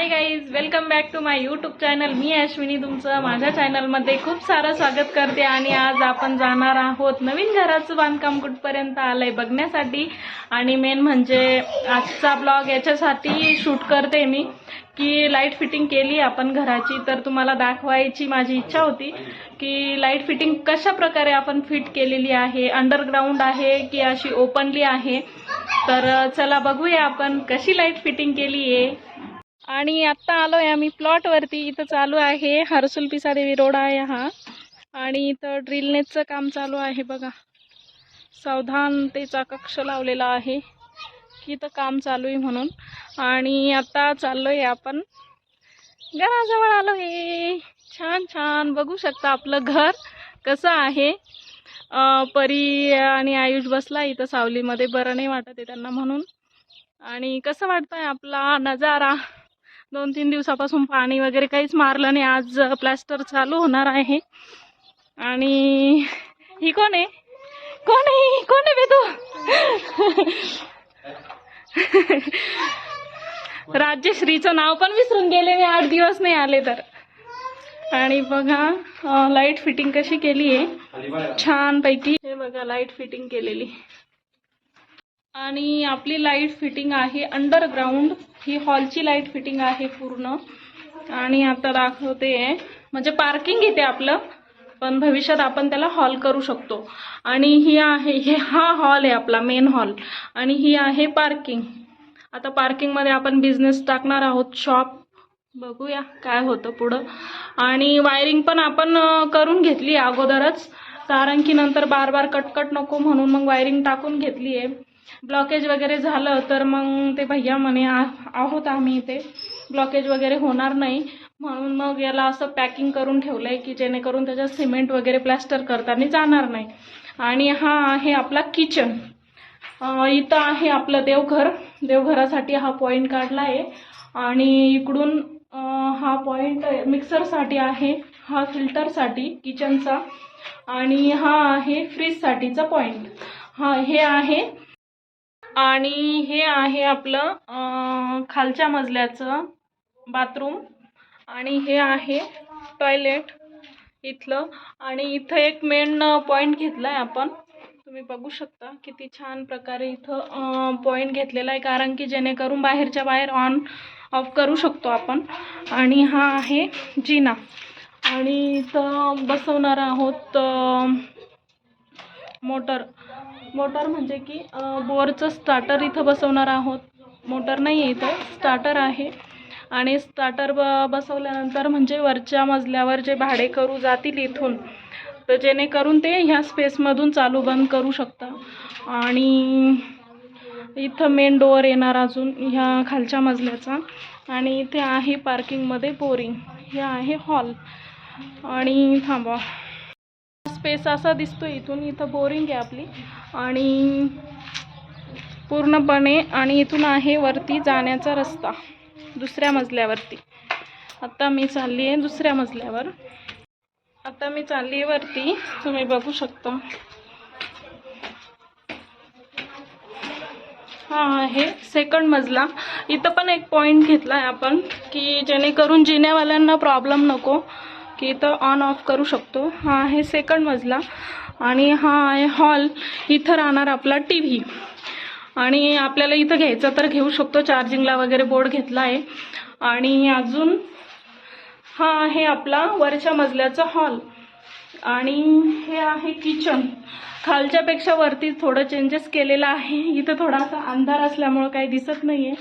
Hi guys welcome back to my YouTube channel मी अश्विनी तुमचं. माझ्या चॅनलमध्ये खूप सारं स्वागत करते आणि आज आपण जाणार आहोत नवीन घराचं बांधकाम कुठपर्यंत आलंय बघण्यासाठी. आणि मेन म्हणजे आजचा ब्लॉग याच्यासाठी शूट करते मी की लाइट फिटिंग केली आपण घराची. तर तुम्हाला दाखवायची माझी इच्छा होती की लाइट फिटिंग कशा प्रकारे आपण फिट केलेली आहे अंडरग्राऊंड आहे की अशी ओपनली आहे. तर चला बघूया आपण कशी लाइट फिटिंग केली आहे आणि आत्ता आलो आहे आम्ही प्लॉटवरती इथं चालू आहे हरसुल पिसादेवी रोड आहे हा. आणि इथं ड्रिलनेटचं काम चालू आहे बघा. सावधानतेचा कक्ष लावलेला आहे. की इथं काम चालू आहे म्हणून. आणि आता आहे आपण. घराजवळ आलो आहे छान छान. बघू शकता आपलं घर कसं आहे. परी आणि आयुष बसला इथं सावलीमध्ये. बरं नाही वाटत आहे त्यांना म्हणून. आणि कसं वाटतंय आपला नजारा? दोन तीन दिवसापासून पाणी वगैरे काहीच मारलं नाही. आज प्लास्टर चालू होणार आहे. आणि ही कोण आहे? कोण आहे कोण आहे बे तू? राज्यश्रीचं नाव पण विसरून गेले. मी आठ दिवस नाही आले तर. आणि बघा लाइट फिटिंग कशी केली आहे छान पैकी हे बघा लाइट फिटिंग केलेली. आणि आपली लाइट फिटिंग आहे अंडरग्राऊंड. ही हॉलची लाइट फिटिंग आहे पूर्ण. आणि आता दाखवते. म्हणजे पार्किंग इथे आपलं. पण भविष्यात आपण त्याला हॉल करू शकतो. आणि ही आहे हे हा हॉल आहे आपला मेन हॉल. आणि ही आहे पार्किंग. आता पार्किंगमध्ये आपण बिझनेस टाकणार आहोत. शॉप बघूया काय होतं पुढं. आणि वायरिंग पण आपण करून घेतली अगोदरच. कारण की नंतर बार बार कटकट नको म्हणून मग वायरिंग टाकून घेतली आहे ब्लॉकेज वगैरे झालं तर मग ते भैया म्हणे आ- आहोत आम्ही इथे. ब्लॉकेज वगैरे होणार नाही. म्हणून मग याला असं पॅकिंग करून ठेवलं आहे की जेणेकरून त्याच्यात सिमेंट वगैरे प्लॅस्टर करताना जाणार नाही. आणि हा आहे आपला किचन इथं आहे आपलं देवघर. देवघरासाठी हा पॉईंट काढला आहे. आणि इकडून हा पॉईंट मिक्सरसाठी आहे. हा फिल्टरसाठी किचनचा आणि हा आहे फ्रीजसाठीचा पॉईंट हा हे आहे आणि हे आहे आपलं खालच्या मजल्याचं बाथरूम. आणि हे आहे टॉयलेट इथलं. आणि इथं एक मेन पॉईंट घेतला आहे आपण. तुम्ही बघू शकता किती छान प्रकारे इथं पॉईंट घेतलेला आहे. कारण की जेणेकरून बाहेरच्या बाहेर ऑन ऑफ करू शकतो आपण. आणि हा आहे जिना. आणि इथं बसवणार आहोत मोटर. मोटर म्हणजे की बोरचं स्टार्टर इथं बसवणार आहोत. मोटर नाही आहे इथं स्टार्टर आहे. आणि स्टार्टर ब बसवल्यानंतर म्हणजे वरच्या मजल्यावर जे भाडेकरू जातील इथून तर जेणेकरून ते ह्या स्पेसमधून चालू बंद करू शकता. आणि इथं मेन डोअर येणार अजून ह्या खालच्या मजल्याचा. आणि इथे आहे पार्किंगमध्ये बोरिंग हे आहे हॉल आणि थांबा स्पेस असा दिसतो इथून इथं बोरिंग आहे आपली. आणि पूर्णपणे आणि इथून आहे वरती जाण्याचा रस्ता दुसऱ्या मजल्यावरती. आत्ता मी चालली आहे दुसऱ्या मजल्यावर. आता मी चालली आहे वरती. तुम्ही बघू शकता. हा आहे सेकंड मजला. इथं पण एक पॉईंट घेतला आहे आपण की जेणेकरून जिन्यावाल्यांना प्रॉब्लेम नको की इथं ऑन ऑफ करू शकतो. हा आहे सेकंड मजला. आणि हा आहे हॉल. इथं राहणार आपला टी व्ही. आणि आपल्याला इथं घ्यायचं तर घेऊ शकतो. चार्जिंगला वगैरे बोर्ड घेतला आहे. आणि अजून हा आहे आपला वरच्या मजल्याचा हॉल. आणि हे आहे किचन. खालच्यापेक्षा वरती थोडं चेंजेस केलेलं आहे. इथं थोडासा अंधार असल्यामुळं काही दिसत नाही आहे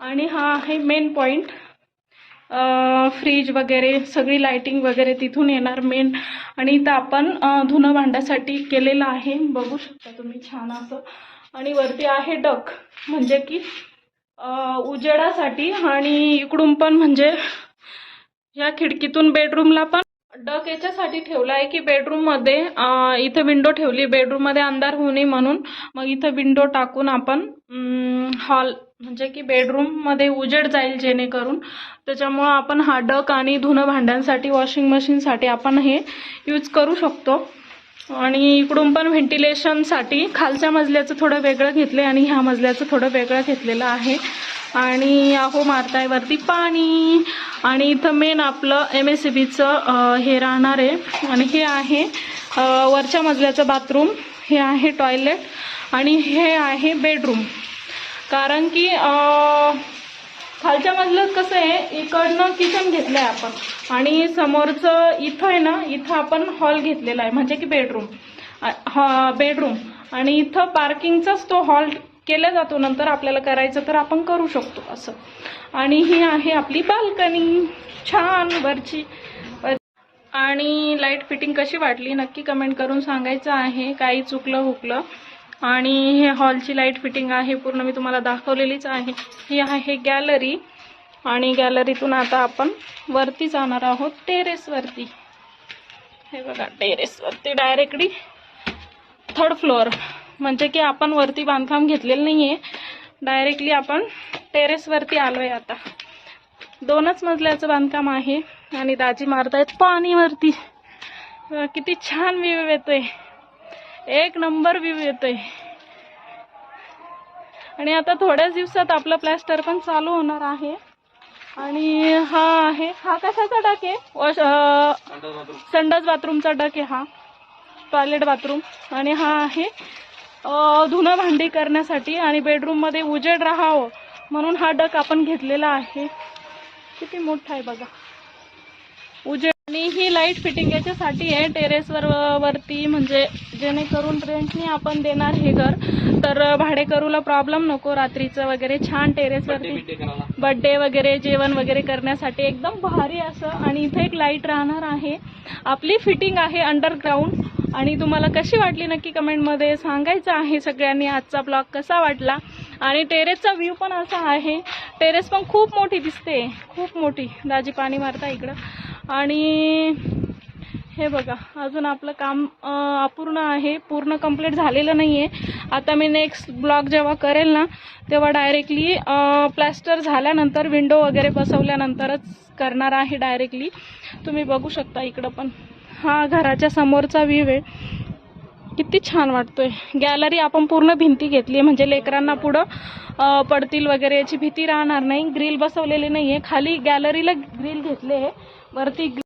आणि हा आहे मेन पॉईंट फ्रीज वगैरे सगळी लाइटिंग वगैरे तिथून येणार मेन आणि इथं आपण धुणं भांड्यासाठी केलेलं आहे. बघू शकता तुम्ही छान असं. आणि वरती आहे डक म्हणजे की उजेडासाठी आणि इकडून पण म्हणजे या खिडकीतून बेडरूमला पण डक याच्यासाठी ठेवला आहे की बेडरूममध्ये इथं विंडो ठेवली. बेडरूममध्ये अंधार होऊ नये म्हणून मग इथं विंडो टाकून आपण हॉल म्हणजे की बेडरूममध्ये उजेड जाईल जेणेकरून त्याच्यामुळं आपण हा डक आणि धुणं भांड्यांसाठी वॉशिंग मशीनसाठी आपण हे यूज करू शकतो. आणि इकडून पण व्हेंटिलेशनसाठी खालच्या मजल्याचं थोडं वेगळं घेतलं आहे आणि ह्या मजल्याचं थोडं वेगळं घेतलेलं आहे. आणि अहो मारताय वरती पाणी. आणि इथं मेन आपलं एम एस सी बीचं हे राहणार आहे. आणि हे आहे वरच्या मजल्याचं बाथरूम. हे आहे टॉयलेट आणि हे आहे बेडरूम कारण की खालच्या मजल्यात कसं आहे इकडनं किचन घेतलं आहे आपण. आणि समोरचं इथं आहे ना इथं आपण हॉल घेतलेला आहे. म्हणजे की बेडरूम बेडरूम आणि इथं पार्किंगचाच तो हॉल केला जातो नंतर आपल्याला करायचं तर आपण करू शकतो असं. आणि ही आहे आपली बाल्कनी छान वरची. आणि लाइट फिटिंग कशी वाटली नक्की कमेंट करून सांगायचं आहे. काही चुकलं हुकलं. आणि हे हॉलची लाइट फिटिंग आहे पूर्ण मी तुम्हाला दाखवलेलीच आहे. ही आहे गॅलरी. आणि गॅलरीतून आता आपण वरती जाणार आहोत टेरेसवरती हे बघा टेरेसवरती डायरेक्टली थर्ड फ्लोअर म्हणजे की आपण वरती बांधकाम घेतलेलं नाही आहे डायरेक्टली आपण टेरेसवरती आलो आहे आता. दोनच मजल्याचं बांधकाम आहे आणि दाजी मारतायत पाणीवरती. किती छान व्ह्यू येतोय. एक नंबर व्ह्यू येतोय. आणि आता थोड्याच दिवसात आपलं प्लॅस्टर पण चालू होणार आहे. आणि हा आहे हा कशाचा डक आहे? वॉश संडास बाथरूमचा डक आहे हा. टॉयलेट बाथरूम आणि हा आहे धुणं भांडी करण्यासाठी आणि बेडरूममध्ये उजेड राहावं म्हणून हा डक आपण घेतलेला आहे. किती मोठा आहे बघा. उजेड आणि ही लाइट फिटिंग याच्यासाठी आहे. टेरेसवर वरती म्हणजे जेणेकरून रेंटनी आपण देणार हे घर. तर भाडेकरूला प्रॉब्लेम नको रात्रीचं वगैरे. छान टेरेसवरती बड्डे वगैरे जेवण वगैरे करण्यासाठी एकदम भारी असं. आणि इथे एक लाइट राहणार आहे. आपली फिटिंग आहे अंडरग्राऊंड आणि तुम्हाला कशी वाटली नक्की कमेंटमध्ये सांगायचं आहे सगळ्यांनी. आजचा ब्लॉग कसा वाटला? आणि टेरेसचा व्ह्यू पण असा आहे. टेरेस पण खूप मोठी दिसते. खूप मोठी. दाजी पाणी मारता इकडं. आणि हे बघा अजून आपलं काम अपूर्ण आहे. पूर्ण कंप्लीट झालेलं नाही आहे आता मी नेक्स्ट ब्लॉग जेव्हा करेल ना तेव्हा डायरेक्टली प्लॅस्टर झाल्यानंतर विंडो वगैरे बसवल्यानंतरच करणार आहे डायरेक्टली तुम्ही बघू शकता इकडं पण. हा घराच्या समोरचा व्ह्यू आहे. किती छान वाटतोय. गॅलरी आपण पूर्ण भिंती घेतली आहे म्हणजे लेकरांना पुढं पडतील वगैरे याची भीती राहणार नाही. ग्रिल बसवलेली नाही आहे खाली गॅलरीला ग्रिल घेतले आहे. वरती ग्रिल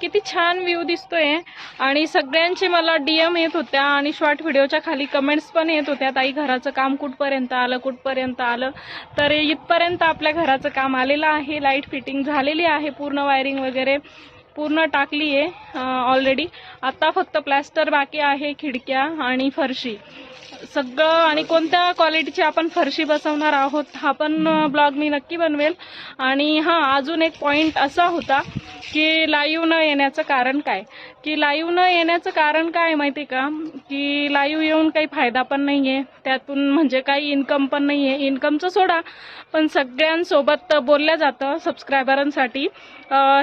किती छान व्ह्यू दिसतोय. आणि सगळ्यांचे मला डीएम येत होत्या आणि शॉर्ट व्हिडिओच्या खाली कमेंट्स पण येत होत्या. ताई घराचं काम कुठपर्यंत आलं? कुठपर्यंत आलं? तर इथपर्यंत आपल्या घराचं काम आलेलं आहे. लाइट फिटिंग झालेली आहे. पूर्ण वायरिंग वगैरे. पूर्ण टाकली आहे ऑलरेडी आता फक्त प्लॅस्टर बाकी आहे खिडक्या आणि फरशी. सगळं आणि कोणत्या क्वालिटीची आपण फरशी बसवणार आहोत हा पण ब्लॉग मी नक्की बनवेल. आणि हां अजून एक पॉईंट असा होता की लाईव्ह न येण्याचं कारण काय? की लाईव्ह न येण्याचं कारण काय माहिती का? की लाईव्ह येऊन काही फायदा पण नाही आहे त्यातून म्हणजे काही इन्कम पण नाही आहे इन्कमचं सोडा पण सगळ्यांसोबत बोललं जातं सबस्क्रायबरांसाठी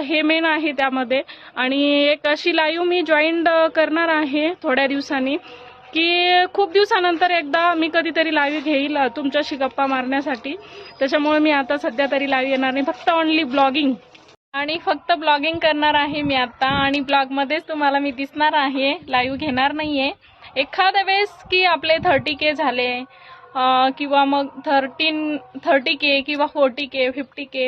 हे मेन आहे त्यामध्ये. आणि एक अशी लाईव्ह मी जॉईन करणार आहे थोड्या दिवसांनी. की खूप दिवसानंतर एकदा मी कधीतरी लाईव्ह घेईल तुमच्याशी गप्पा मारण्यासाठी. त्याच्यामुळे मी आता सध्या तरी लाईव्ह येणार नाही. फक्त ओनली ब्लॉगिंग आणि फक्त ब्लॉगिंग करणार आहे मी आता. आणि ब्लॉगमध्येच तुम्हाला मी दिसणार आहे. लाईव्ह घेणार नाही आहे एखाद्या वेळेस की आपले थर्टी के झाले किंवा मग थर्टीन थर्टी के किंवा फोर्टी के फिफ्टी के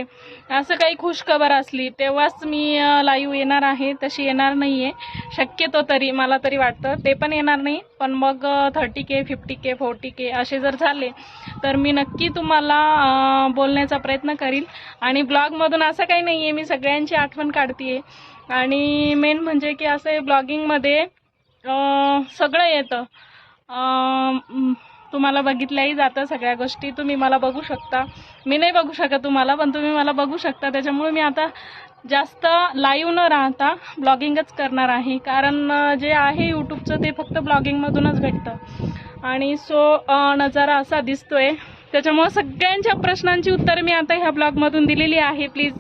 असं काही खुशखबर असली तेव्हाच मी लाईव्ह येणार आहे. तशी येणार नाही आहे शक्यतो तरी मला तरी वाटतं. ते पण येणार नाही. पण मग thirty K fifty K forty K असे जर झाले तर मी नक्की तुम्हाला बोलण्याचा प्रयत्न करील आणि ब्लॉगमधून असं काही नाही आहे मी सगळ्यांची आठवण काढते आणि मेन म्हणजे की असं ब्लॉगिंगमध्ये सगळं येतं. तुम्हाला बघितल्याही जातं सगळ्या गोष्टी. तुम्ही मला बघू शकता. मी नाही बघू शकत तुम्हाला पण तुम्ही मला बघू शकता. त्याच्यामुळे मी आता जास्त लाईव्ह न राहता ब्लॉगिंगच करणार आहे. कारण जे आहे यूट्यूबचं ते फक्त ब्लॉगिंगमधूनच भेटतं. आणि सो नजारा असा दिसतोय. त्याच्यामुळे सगळ्यांच्या प्रश्नांची उत्तरं मी आता ह्या ब्लॉगमधून दिलेली आहे प्लीज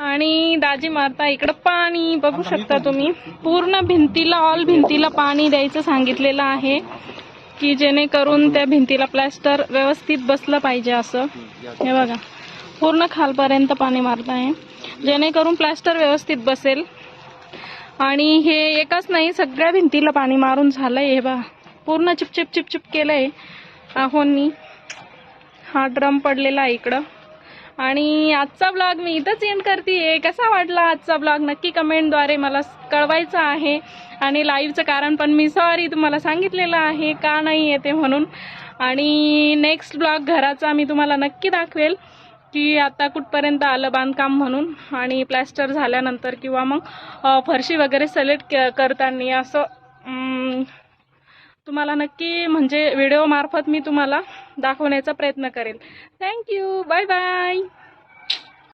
आणि दाजी मारता इकडं पाणी. बघू शकता तुम्ही. पूर्ण भिंतीला ऑल भिंतीला पाणी द्यायचं सांगितलेलं आहे. की जेणेकरून त्या भिंतीला प्लॅस्टर व्यवस्थित बसलं पाहिजे असं. हे बघा. पूर्ण खालपर्यंत पाणी मारत आहे. जेणेकरून प्लॅस्टर व्यवस्थित बसेल. आणि हे एकच नाही सगळ्या भिंतीला पाणी मारून झालंय. हे बघा. पूर्ण चिपचिप चिपचिप केलंय. आहोंनी हा ड्रम पडलेला आहे इकडं. आणि आजचा ब्लॉग मी इथंच एंड करते कसा वाटला आजचा ब्लॉग नक्की कमेंटद्वारे मला कळवायचं आहे. आणि लाईव्हचं कारण पण मी सॉरी तुम्हाला सांगितलेलं आहे. का नाही येते म्हणून. आणि नेक्स्ट ब्लॉग घराचा मी तुम्हाला नक्की दाखवेल. की आता कुठपर्यंत आलं बांधकाम म्हणून. आणि प्लॅस्टर झाल्यानंतर किंवा मग फरशी वगैरे सिलेक्ट करताना असं तुम्हाला नक्की म्हणजे व्हिडिओमार्फत मी तुम्हाला दाखवण्याचा प्रयत्न करेल. Thank you bye bye